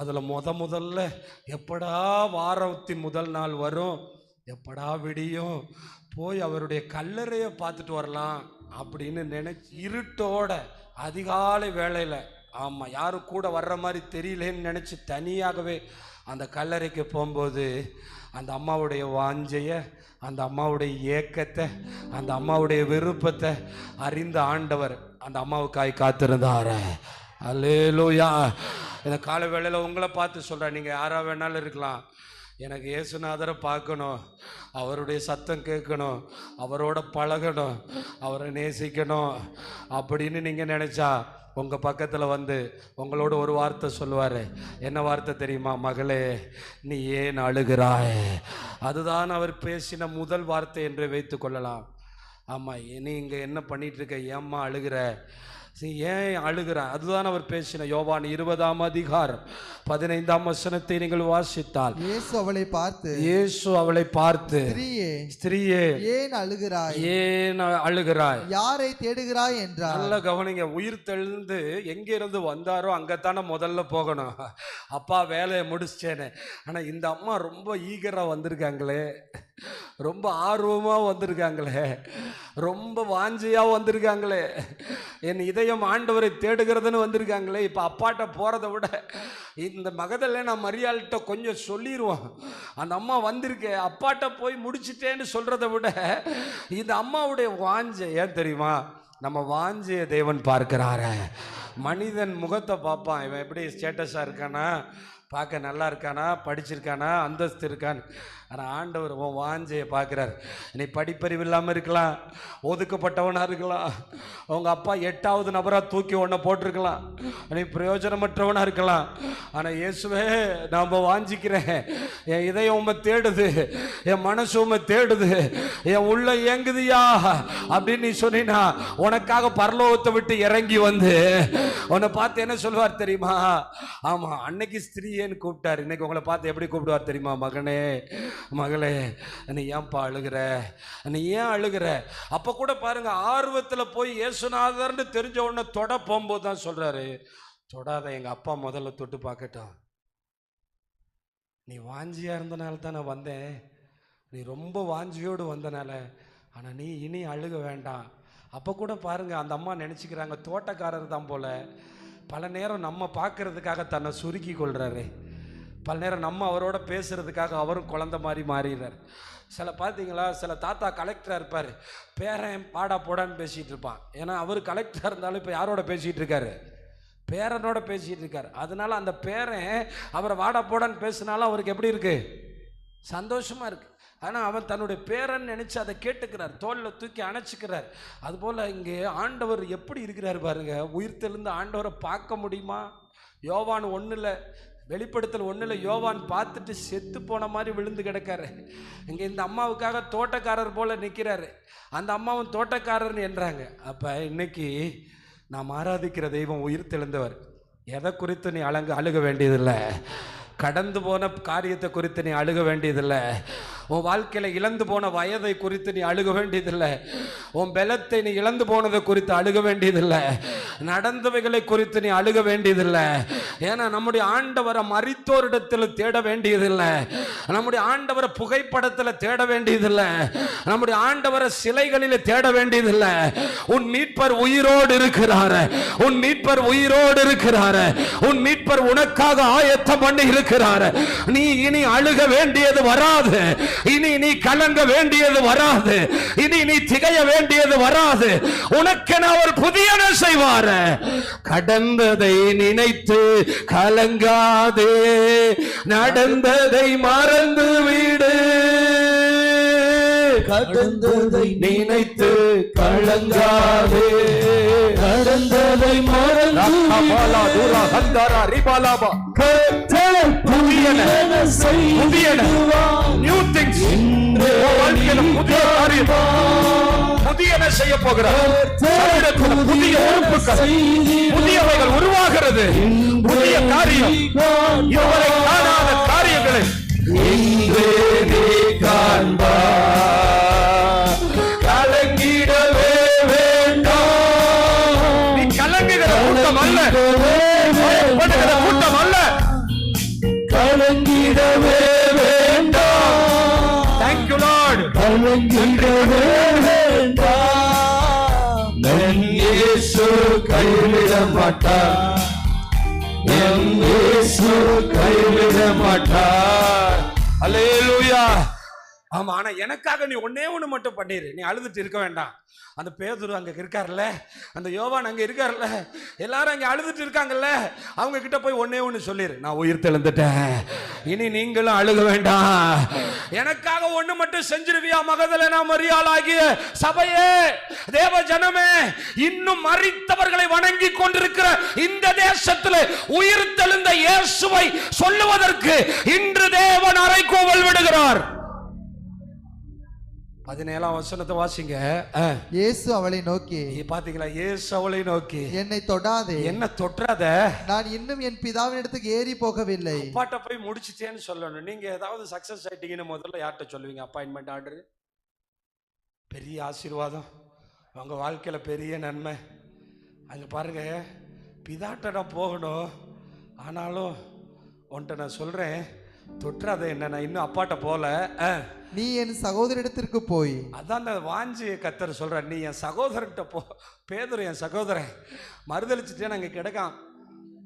அதில் முத முதல்ல எப்படா வாரத்தின் முதல் நாள் வரும்? எப்படா விடியும்? போய் அவருடைய கல்லறையை பார்த்துட்டு வரலாம் அப்படின்னு நினைச்சு இருட்டோட அதிகாலை வேலையில் ஆமாம் யாரும் கூட வர்ற மாதிரி தெரியலேன்னு நினச்சி தனியாகவே அந்த கல்லறைக்கு போகும்போது அந்த அம்மாவுடைய வாஞ்சையை அந்த அம்மாவுடைய ஏக்கத்தை அந்த அம்மாவுடைய விருப்பத்தை அறிந்த ஆண்டவர் அந்த அம்மாவுக்காய் காத்திருந்தார. அல்லேலூயா இந்த கால வேளையில் உங்களை பார்த்து சொல்கிறேன் நீங்கள் யாராக வேணாலும் இருக்கலாம். எனக்கு இயேசுநாதரை பார்க்கணும். அவருடைய சத்தம் கேட்கணும். அவரோட பழகணும். அவரை நேசிக்கணும் அப்படின்னு நீங்கள் நினச்சா உங்கள் பக்கத்தில் வந்து உங்களோட ஒரு வார்த்தை சொல்லுவார். என்ன வார்த்தை தெரியுமா? மகளே நீ ஏன் அழுகிறாய்? அதுதான் அவர் பேசின முதல் வார்த்தை என்று வைத்து கொள்ளலாம். ஆமாம் நீ இங்கே என்ன பண்ணிகிட்ருக்க ஏம்மா அழுகிற? ஏன் அழுகிற அதுதான் அவர் பேசின யோவான் இருபதாம் அதிகாரம் பதினைந்தாம் வசனத்தை நீங்கள் வாசித்தால் இயேசு அவளை பார்த்து இயேசு அவளை பார்த்து ஸ்திரீயே ஸ்திரீயே ஏன் அழுகிறாய்? ஏன் அழுகிறாய்? யாரை தேடுகிறாய் என்றார். நல்ல கவனிங்க உயிர் தெழுந்து எங்க இருந்து வந்தாரோ அங்கத்தானே முதல்ல போகணும். அப்பா வேலையை முடிச்சிட்டேனே ஆனா இந்த அம்மா ரொம்ப ஈகரா வந்திருக்காங்களே. ரொம்ப ஆர்வமா வந்திருக்காங்களே. ரொம்ப வாஞ்சியா வந்திருக்காங்களே. என் இதயம் ஆண்டவரை தேடுகிறதுன்னு வந்திருக்காங்களே இப்போ அப்பாட்ட போகிறத விட இந்த மகதல்ல நான் மரியாள்கிட்ட கொஞ்சம் சொல்லிடுவோம் அந்த அம்மா வந்திருக்கே அப்பாட்ட போய் முடிச்சிட்டேன்னு சொல்கிறத விட இந்த அம்மாவுடைய வாஞ்சை ஏன் தெரியுமா? நம்ம வாஞ்சிய தேவன் பார்க்குறாரு. மனிதன் முகத்தை பார்ப்பான். இவன் எப்படி ஸ்டேட்டஸாக இருக்கானா? பார்க்க நல்லா இருக்கானா? படிச்சிருக்கானா? அந்தஸ்து இருக்கான்னு. ஆனால் ஆண்டவர் உன் வாஞ்சையை பார்க்குறாரு. நீ படிப்பறிவு இல்லாமல் இருக்கலாம். ஒதுக்கப்பட்டவனாக இருக்கலாம். உங்கள் அப்பா எட்டாவது நபராக தூக்கி உன்னை போட்டிருக்கலாம். நீ பிரயோஜனமற்றவனாக இருக்கலாம். ஆனால் இயேசுவே நான் வாஞ்சிக்கிறேன். என் இதயம் உண்மை தேடுது. என் மனசு உண்மை தேடுது. என் உள்ள இயங்குதியா? அப்படின்னு நீ சொன்னா உனக்காக பரலோகத்தை விட்டு இறங்கி வந்து உன்னை பார்த்து என்ன சொல்வார் தெரியுமா? ஆமாம் அன்னைக்கு ஸ்திரீ ஸ்திரீயேன்னு கூப்பிட்டார்? இன்னைக்கு உங்களை பார்த்து எப்படி கூப்பிடுவார் தெரியுமா? மகனே மகளே நீ ஏன்ப்பா அழுகிற? நீ ஏன் அழுகிற? அப்போ கூட பாருங்க ஆர்வத்தில் போய் இயேசுநாதர்னு தெரிஞ்ச உடனே தொட போகும்போது தான் சொல்கிறாரு தொடாத எங்கள் அப்பா முதல்ல தொட்டு பார்க்கட்டும். நீ வாஞ்சியாக இருந்தனால தான் நான் வந்தேன். நீ ரொம்ப வாஞ்சியோடு வந்தனால ஆனால் நீ இனி அழுக வேண்டாம். அப்போ கூட பாருங்க அந்த அம்மா நினச்சிக்கிறாங்க தோட்டக்காரர் தான் போல. பல நேரம் நம்ம பார்க்கறதுக்காக தன்னை சுருக்கி கொள்கிறாரு பல நேரம் நம்ம அவரோட பேசுகிறதுக்காக அவரும் குழந்த மாதிரி மாறிடுறார். சில பார்த்தீங்களா? சில தாத்தா கலெக்டராக இருப்பார். பேரன் பாடா போடான்னு பேசிகிட்டு இருப்பான். ஏன்னா அவர் கலெக்டராக இருந்தாலும் இப்போ யாரோட பேசிகிட்டு இருக்காரு? பேரனோட பேசிகிட்டு இருக்கார். அதனால அந்த பேரன் அவரை வாடா போடான்னு பேசினாலும் அவருக்கு எப்படி இருக்குது சந்தோஷமாக இருக்குது ஆனால் அவன் தன்னுடைய பேரன் நினச்சி அதை கேட்டுக்கிறார். தோளில் தூக்கி அணைச்சிக்கிறார். அதுபோல் இங்கே ஆண்டவர் எப்படி இருக்கிறார் பாருங்க. உயிர்த்தெழுந்து ஆண்டவரை பார்க்க முடியுமா? யோவான் ஒன்றில் வெளிப்படுத்தல் ஒன்றில் யோவான் பார்த்துட்டு செத்து போன மாதிரி விழுந்து கிடக்காரு. இங்கே இந்த அம்மாவுக்காக தோட்டக்காரர் போல் நிற்கிறாரு அந்த அம்மாவும் தோட்டக்காரர்னு என்றாங்க. அப்போ இன்னைக்கு நாம் ஆராதிக்கிற தெய்வம் உயிர் தெளிந்தவர். எதை குறித்து நீ அலங்க அழுக வேண்டியதில்லை? கடந்து போன காரியத்தை குறித்து நீ அழுக வேண்டியதில்லை. உன் வாழ்க்கையில் இழந்து போன வயதை குறித்து நீ அழுக வேண்டியதில்லை. உன் பலத்தை நீ இழந்து போனதை குறித்து அழுக வேண்டியதில்லை. நடந்தவைகளை குறித்து நீ அழுக வேண்டியதில்லை. ஏன்னா நம்முடைய ஆண்டவரை மறித்தோரிடத்தில் தேட வேண்டியதில்லை. நம்முடைய ஆண்டவரை புகைப்படத்தில் தேட வேண்டியதில்லை. நம்முடைய ஆண்டவரை சிலைகளில் தேட வேண்டியதில்லை. உன் மீட்பர் உயிரோடு இருக்கிறார். உன் மீட்பர் உயிரோடு இருக்கிறார். உன் மீட்பர் உனக்காக ஆயத்தம் பண்ணி இருக்கிறார். நீ இனி அழுக வேண்டியது வராது. இனி நீ கலங்க வேண்டியது வராது. இனி நீ திகைய வேண்டியது வராது. உனக்கென அவர் புதியன செய்வார். கடந்ததை நினைத்து கலங்காதே. நடந்ததை மறந்து விடு. கடந்ததை நினைத்து கலங்காதே. கடந்ததை மறந்து புதியன புதியன நியூ திங்ஸ் வாழ்க்கையில புதிய காரியம் புதியன செய்ய போகிறார். புதிய உறுப்புகள் புதியவைகள் உருவாகிறது. புதிய காரியம் இதுவரை காணாத காரியங்களை. கலங்கிடவே வேண்டாம். தேங்க்யூ லார்ட் கலங்கிடவே வேண்டாம். என் இயேசு கைவிட மாட்டார் என் இயேசு கைவிட மாட்டார் அல்லேலூயா ஆமாம் ஆனால் எனக்காக நீ ஒன்னே ஒன்று மட்டும் பண்ணிடு நீ அழுதுட்டு இருக்க வேண்டாம். அந்த பேதுரு அங்கே இருக்கார்ல அந்த யோவான் அங்கே இருக்கார்ல எல்லாரும் அங்கே அழுதுட்டு இருக்காங்கல்ல? அவங்க கிட்ட போய் ஒன்றே ஒன்று சொல்லிடு நான் உயிர் தெழுந்துட்டேன். இனி நீங்களும் அழுக வேண்டாம். எனக்காக ஒன்று மட்டும் செஞ்சிருவியா மகதில் நான் மரியாளாகிய சபையே? தேவ ஜனமே இன்னும் மறித்தவர்களை வணங்கி கொண்டிருக்கிற இந்த தேசத்தில் உயிர் தெழுந்த இயேசுவை சொல்லுவதற்கு இன்று தேவன் அறைகூவல் விடுகிறார். பதினேழாம் வசனத்தை வாசிங்க. இயேசு அவளை நோக்கி பாத்தீங்களா? இயேசு அவளை நோக்கி என்னை தொடாதே. என்ன தொற்றாத நான் இன்னும் என் பிதாவின் இடத்துக்கு ஏறி போகவில்லை. அப்பாட்ட போய் முடிச்சிட்டேன்னு சொல்லணும். நீங்க ஏதாவது சக்சஸ் ஆயிட்டீங்கன்னு முதல்ல யார்கிட்ட சொல்லுவீங்க? அப்பாயின்மெண்ட் ஆர்டர் பெரிய ஆசீர்வாதம். உங்க வாழ்க்கையில பெரிய நன்மை. அங்க பாருங்க பிதாட்ட நான் போகணும். ஆனாலும் உன்கிட்ட நான் சொல்றேன் தொற்றாத என்ன நான் இன்னும் அப்பாட்ட போல. நீ என் சகோதரிடத்திற்கு போய். அதான் அந்த வாஞ்சி கத்தர் சொல்ற நீ என் சகோதரன்ட்ட போ. பேதுரு என் சகோதரன். மறுதளிச்சுட்டே அங்கே கிடக்கான்.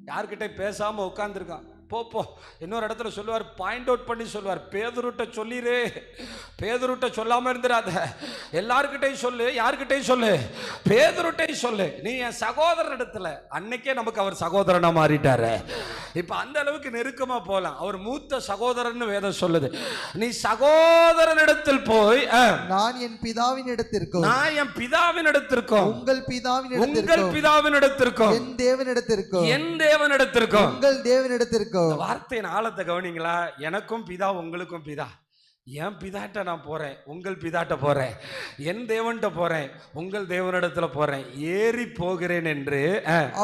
யார்கிட்ட பேசாம உட்காந்துருக்கான் போ போ. இன்னொரு இடத்துல சொல்லுவார் பாயிண்ட் அவுட் பண்ணி சொல்லுவார். பேதுருட்ட சொல்லிரு. பேதுருட்ட சொல்லாம இருந்துடாத. எல்லார்கிட்டையும் சொல்லு யார்கிட்டையும் சொல்லு. பேதுருட்டையும் சொல்லு. நீ என் சகோதரன் இடத்துல அன்னைக்கே நமக்கு அவர் சகோதரனா மாறிட்டாரு. இப்ப அந்த அளவுக்கு நெருக்கமா போலாம். அவர் மூத்த சகோதரன் வேதம் சொல்லுது. நீ சகோதரனிடத்தில் போய் அஹ், நான் என் பிதாவின் இடத்திற்கும் நான் என் பிதாவின் இடத்திற்கும் உங்கள் பிதாவின் உங்கள் பிதாவின் இடத்திற்கும் என் தேவனிடத்திற்கும் என் தேவன் இடத்திற்கும் உங்கள் தேவனிடத்திற்கும் இந்த வார்த்தையின் ஆழத்தை கவனிங்களா? எனக்கும் பிதா உங்களுக்கும் பிதா. என் பிதாட்ட நான் போறேன் உங்கள் பிதாட்ட போறேன் என் தேவன்கிட்ட போறேன் உங்கள் தேவனிடத்துல போறேன் ஏறி போகிறேன் என்று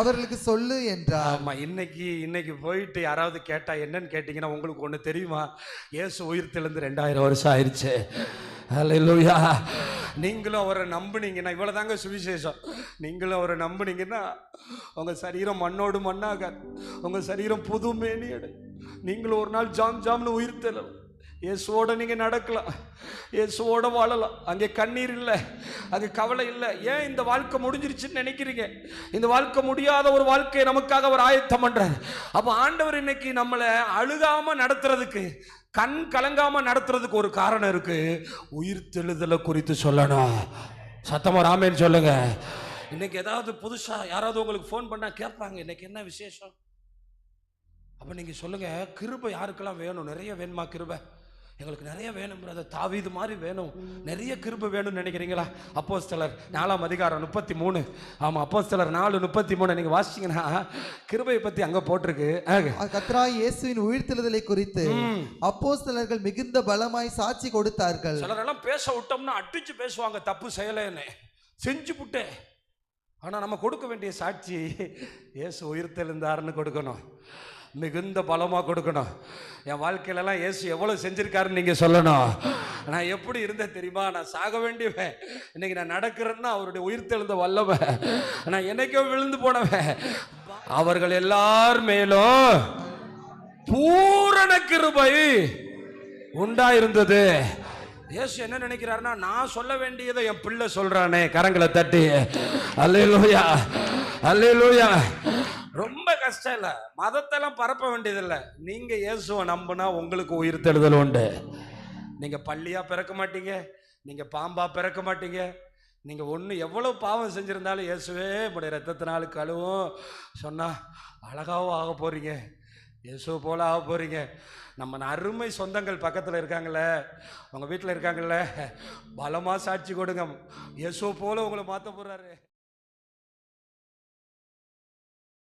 அவர்களுக்கு சொல்லு என்றார். ஆமா இன்னைக்கு இன்னைக்கு போயிட்டு யாராவது கேட்டா என்னன்னு கேட்டீங்கன்னா உங்களுக்கு ஒண்ணு தெரியுமா? இயேசு உயிர் தெழுந்து ரெண்டாயிரம் வருஷம் ஆயிருச்சு. அல்லேலூயா நீங்களும் அவரை நம்புனீங்கன்னா இவ்வளவுதாங்க சுவிசேஷம். நீங்களும் அவரை நம்புனீங்கன்னா உங்க சரீரம் மண்ணோடு மண்ணாகாது உங்க சரீரம் புது மேனியடு. நீங்களும் ஒரு நாள் ஜாம் ஜாம்னு உயிர் இயேசுவோட நீங்க நடக்கலாம். இயேசுவோட வாழலாம். அங்கே கண்ணீர் இல்லை. அங்கே கவலை இல்லை. ஏன் இந்த வாழ்க்கை முடிஞ்சிருச்சுன்னு நினைக்கிறீங்க? இந்த வாழ்க்கை முடியாத ஒரு வாழ்க்கையை நமக்காக அவர் ஆயத்தம் பண்ணுறாரு அப்போ ஆண்டவர் இன்னைக்கு நம்மளை அழுகாம நடத்துறதுக்கு கண் கலங்காம நடத்துறதுக்கு ஒரு காரணம் இருக்கு. உயிர் தெழுதலை குறித்து சொல்லணும். சத்தமா ராமேன்னு சொல்லுங்க. இன்னைக்கு ஏதாவது புதுசா யாராவது உங்களுக்கு ஃபோன் பண்ணா கேட்பாங்க. இன்னைக்கு என்ன விசேஷம்? அப்போ நீங்கள் சொல்லுங்கள் கிருபை யாருக்கெல்லாம் வேணும்? நிறைய வேணுமா கிருபை? எங்களுக்கு நிறைய வேணும் பிரதர் தாவீது மாதிரி வேணும். நிறைய கிருபை வேணும்னு நினைக்கிறீங்களா? அப்போஸ்தலர் நாலாம் அதிகாரம் முப்பத்தி மூணு ஆமாம் அப்போஸ்தலர் நாலு முப்பத்தி மூணு நீங்கள் வாசிச்சீங்கன்னா கிருபையை பற்றி அங்கே போட்டிருக்கு. ஆக. கத்ராய் இயேசுவின் உயிர்த்தெழுதலை குறித்து ம். அப்போஸ்தலர்கள் மிகுந்த பலமாய் சாட்சி கொடுத்தார்கள். சிலரெல்லாம் பேச விட்டோம்னா அடிச்சு பேசுவாங்க தப்பு செய்யலைன்னு. செஞ்சு புட்டேன் ஆனால் நம்ம கொடுக்க வேண்டிய சாட்சி இயேசு உயிர் தெழுந்தாருன்னு கொடுக்கணும். மிகுந்த பலமாக கொடுக்கணும். என் வாழ்க்கையிலலாம் இயேசு எவ்வளோ செஞ்சிருக்காருன்னு நீங்கள் சொல்லணும். நான் எப்படி இருந்தேன் தெரியுமா? நான் சாக வேண்டியவன். இன்னைக்கு நான் நடக்கிறேன்னா அவருடைய உயிர் தெழுந்த வல்லவன். நான் என்னைக்கோ விழுந்து போனவன். அவர்கள் எல்லார் மேலும் பூரண கிருபை உண்டாயிருந்தது. இயேசு என்ன நினைக்கிறாருன்னா நான் சொல்ல வேண்டியதை என் பிள்ளை சொல்றானே கரங்களை தட்டி. அல்லையா அல்லையா ரொம்ப கஷ்டம் இல்லை. மதத்தெல்லாம் பரப்ப வேண்டியதில்லை. நீங்கள் இயேசுவை நம்பினா உங்களுக்கு உயிர் தெழுதல் உண்டு. நீங்கள் பள்ளியாக பிறக்க மாட்டீங்க. நீங்கள் பாம்பாக பிறக்க மாட்டீங்க. நீங்கள் ஒன்று எவ்வளோ பாவம் செஞ்சுருந்தாலும் இயேசுவே இப்படி ரத்தத்தினால் கழுவும். சொன்னால் அழகாகவும் ஆக போகிறீங்க இயேசு போல ஆக போகிறீங்க நம்ம அருமை சொந்தங்கள் பக்கத்தில் இருக்காங்களே உங்கள் வீட்டில் இருக்காங்கல்ல. பலமாக சாட்சி கொடுங்க. இயேசு போல உங்களை மாற்ற போகிறாரு